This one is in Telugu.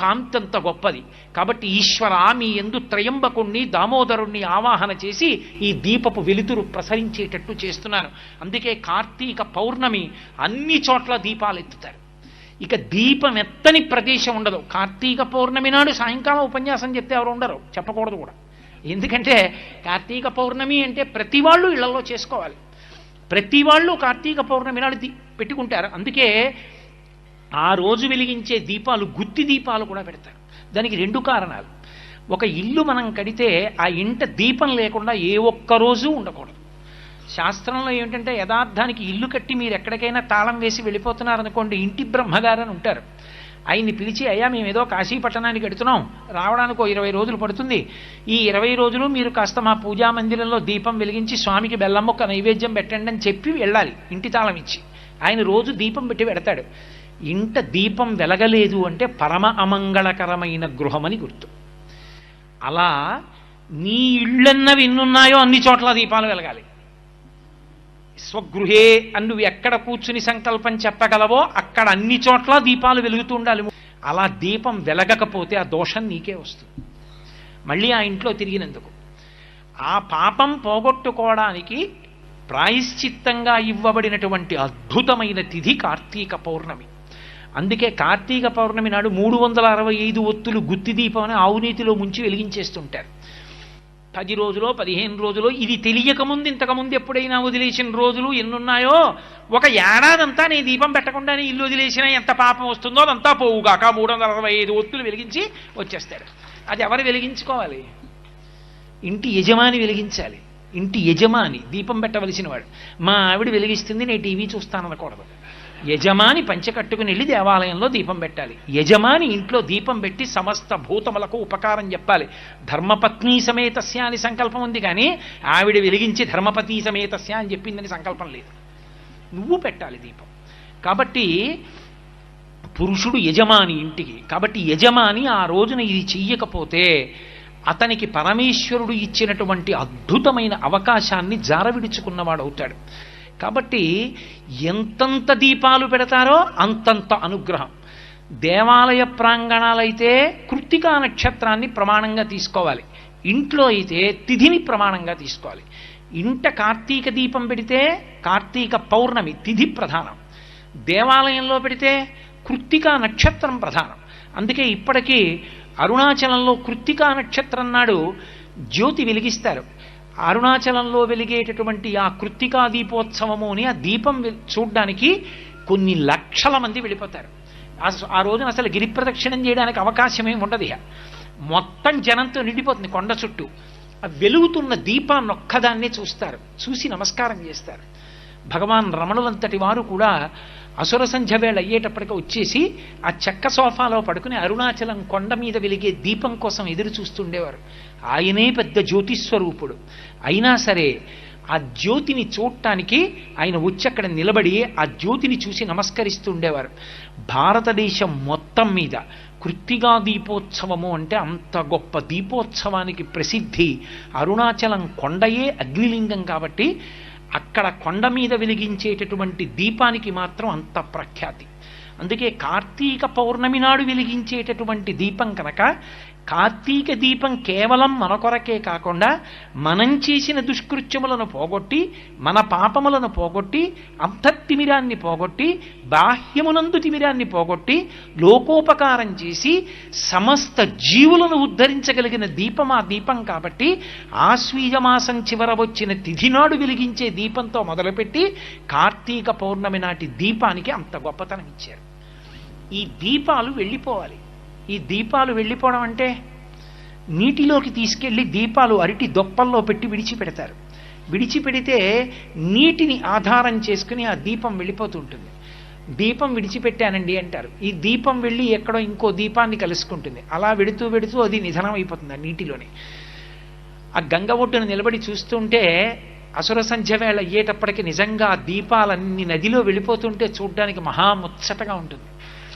కాంతంత గొప్పది. కాబట్టి ఈశ్వర మీ ఎందు త్రయంబకుణ్ణి దామోదరుణ్ణి ఆవాహన చేసి ఈ దీపపు వెలుతురు ప్రసరించేటట్టు చేస్తున్నాను అందుకే కార్తీక పౌర్ణమి అన్ని చోట్ల దీపాలు ఎత్తుతారు ఇక దీపం ఎత్తని ప్రదేశం ఉండదు. కార్తీక పౌర్ణమి నాడు సాయంకాలం ఉపన్యాసం చెప్తే ఎవరు ఉండరు. చెప్పకూడదు కూడా. ఎందుకంటే కార్తీక పౌర్ణమి అంటే ప్రతి వాళ్ళు ఇళ్ళలో చేసుకోవాలి. ప్రతి వాళ్ళు కార్తీక పౌర్ణమి నాడు పెట్టుకుంటారు. అందుకే ఆ రోజు వెలిగించే దీపాలు గుత్తి దీపాలు కూడా పెడతారు. దానికి రెండు కారణాలు. ఒక ఇల్లు మనం కడితే ఆ ఇంట దీపం లేకుండా ఏ ఒక్క రోజు ఉండకూడదు. శాస్త్రంలో ఏమిటంటే యథార్థానికి ఇల్లు కట్టి మీరు ఎక్కడికైనా తాళం వేసి వెళ్ళిపోతున్నారనుకోండి ఇంటి బ్రహ్మగారు అని ఉంటారు. ఆయన్ని పిలిచి అయ్యా మేము ఏదో కాశీ పట్టణానికి ఎడుతున్నాం రావడానికి ఓ ఇరవై రోజులు పడుతుంది. ఈ ఇరవై రోజులు మీరు కాస్త మా పూజా మందిరంలో దీపం వెలిగించి స్వామికి బెల్లం మొక్క నైవేద్యం పెట్టండి అని చెప్పి వెళ్ళాలి ఇంటి తాళం ఇచ్చి. ఆయన రోజు దీపం పెట్టి పెడతాడు. ఇంట దీపం వెలగలేదు అంటే పరమ అమంగళకరమైన గృహమని గుర్తు. అలా నీ ఇళ్ళన్నవి ఎన్నున్నాయో అన్ని చోట్ల దీపాలు వెలగాలి. స్వగృహే అని నువ్వు ఎక్కడ కూర్చుని సంకల్పం చెప్పగలవో అక్కడ అన్ని చోట్ల దీపాలు వెలుగుతూ ఉండాలి. అలా దీపం వెలగకపోతే ఆ దోషం నీకే వస్తుంది. మళ్ళీ ఆ ఇంట్లో తిరిగినందుకు. ఆ పాపం పోగొట్టుకోవడానికి ప్రాయశ్చిత్తంగా ఇవ్వబడినటువంటి అద్భుతమైన తిథి కార్తీక పౌర్ణమి. అందుకే కార్తీక పౌర్ణమి నాడు మూడు వందల అరవై ఐదు ఒత్తులు గుత్తి దీపం అని ఆవునీతిలో ముంచి వెలిగించేస్తుంటారు. పది రోజులో పదిహేను రోజులో ఇది తెలియకముందు ఇంతకుముందు ఎప్పుడైనా వదిలేసిన రోజులు ఎన్నున్నాయో? ఒక ఏడాదంతా నేను దీపం పెట్టకుండానే ఇల్లు వదిలేసినా ఎంత పాపం వస్తుందో అదంతా పోవుగాక మూడు వందల అరవై ఐదు ఒత్తులు వెలిగించి వచ్చేస్తాడు అది ఎవరు వెలిగించుకోవాలి? ఇంటి యజమాని వెలిగించాలి. ఇంటి యజమాని దీపం పెట్టవలసిన వాడు మా ఆవిడ వెలిగిస్తుంది నేను టీవీ చూస్తాననకూడదు యజమాని పంచె కట్టుకుని వెళ్ళి దేవాలయంలో దీపం పెట్టాలి. యజమాని ఇంట్లో దీపం పెట్టి సమస్త భూతములకు ఉపకారం చెప్పాలి. ధర్మపత్ని సమేతస్య అని సంకల్పం ఉంది కానీ ఆవిడ వెలిగించి ధర్మపతి సమేతస్య అని చెప్పిందని సంకల్పం లేదు. నువ్వు పెట్టాలి దీపం. కాబట్టి పురుషుడు యజమాని ఇంటికి కాబట్టి యజమాని ఆ రోజున ఇది చెయ్యకపోతే అతనికి పరమేశ్వరుడు ఇచ్చినటువంటి అద్భుతమైన అవకాశాన్ని జారవిడుచుకున్నవాడు అవుతాడు కాబట్టి ఎంతంత దీపాలు పెడతారో అంతంత అనుగ్రహం. దేవాలయ ప్రాంగణాలైతే కృత్తికా నక్షత్రాన్ని ప్రమాణంగా తీసుకోవాలి. ఇంట్లో అయితే తిథిని ప్రమాణంగా తీసుకోవాలి. ఇంట కార్తీక దీపం పెడితే కార్తీక పౌర్ణమి తిథి ప్రధానం. దేవాలయంలో పెడితే కృత్తికా నక్షత్రం ప్రధానం. అందుకే ఇప్పటికీ అరుణాచలంలో కృత్తికా నక్షత్రం నాడు జ్యోతి వెలిగిస్తారు. అరుణాచలంలో వెలిగేటటువంటి ఆ కృత్తికా దీపోత్సవము అని ఆ దీపం చూడ్డానికి కొన్ని లక్షల మంది వెళ్ళిపోతారు. ఆ రోజున అసలు గిరి ప్రదక్షిణం చేయడానికి అవకాశమే ఉండదు ఇక మొత్తం జనంతో నిండిపోతుంది కొండ చుట్టూ. ఆ వెలుగుతున్న దీపాన్ని ఒక్కదాన్నే చూస్తారు. చూసి నమస్కారం చేస్తారు. భగవాన్ రమణులంతటి వారు కూడా అసుర సంధ్య వేళ అయ్యేటప్పటికి వచ్చేసి ఆ చెక్క సోఫాలో పడుకుని అరుణాచలం కొండ మీద వెలిగే దీపం కోసం ఎదురు చూస్తుండేవారు. ఆయనే పెద్ద జ్యోతిస్వరూపుడు. అయినా సరే ఆ జ్యోతిని చూడటానికి ఆయన వచ్చి అక్కడ నిలబడి ఆ జ్యోతిని చూసి నమస్కరిస్తూ ఉండేవారు భారతదేశం మొత్తం మీద కృత్తిగా దీపోత్సవము అంటే అంత గొప్ప దీపోత్సవానికి ప్రసిద్ధి అరుణాచలం కొండయే అగ్నిలింగం కాబట్టి అక్కడ కొండ మీద వెలిగించేటటువంటి దీపానికి మాత్రం అంత ప్రఖ్యాతి. అందుకే కార్తీక పౌర్ణమి నాడు వెలిగించేటటువంటి దీపం కనుక కార్తీక దీపం కేవలం మన కొరకే కాకుండా మనం చేసిన దుష్కృత్యములను పోగొట్టి మన పాపములను పోగొట్టి అంతర్తిమిరాన్ని పోగొట్టి బాహ్యమునందు తిమిరాన్ని పోగొట్టి లోకోపకారం చేసి సమస్త జీవులను ఉద్ధరించగలిగిన దీపం ఆ దీపం కాబట్టి ఆశ్వీజమాసం చివర వచ్చిన తిథి నాడు వెలిగించే దీపంతో మొదలుపెట్టి కార్తీక పౌర్ణమి నాటి దీపానికి అంత గొప్పతనం ఇచ్చారు. ఈ దీపాలు వెళ్ళిపోవాలి. ఈ దీపాలు వెళ్ళిపోవడం అంటే నీటిలోకి తీసుకెళ్ళి దీపాలు అరటి దొప్పల్లో పెట్టి విడిచిపెడతారు. విడిచిపెడితే నీటిని ఆధారం చేసుకుని ఆ దీపం వెళ్ళిపోతుంటుంది దీపం విడిచిపెట్టానండి అంటారు. ఈ దీపం వెళ్ళి ఎక్కడో ఇంకో దీపాన్ని కలుసుకుంటుంది. అలా వెడుతూ వెడుతూ అది నిధనం అయిపోతుంది ఆ నీటిలోనే. ఆ గంగ ఒడ్డును నిలబడి చూస్తుంటే అసుర సంధ్య వేళ అయ్యేటప్పటికి నిజంగా ఆ దీపాలన్నీ నదిలో వెళ్ళిపోతుంటే చూడడానికి మహాముచ్చటగా ఉంటుంది.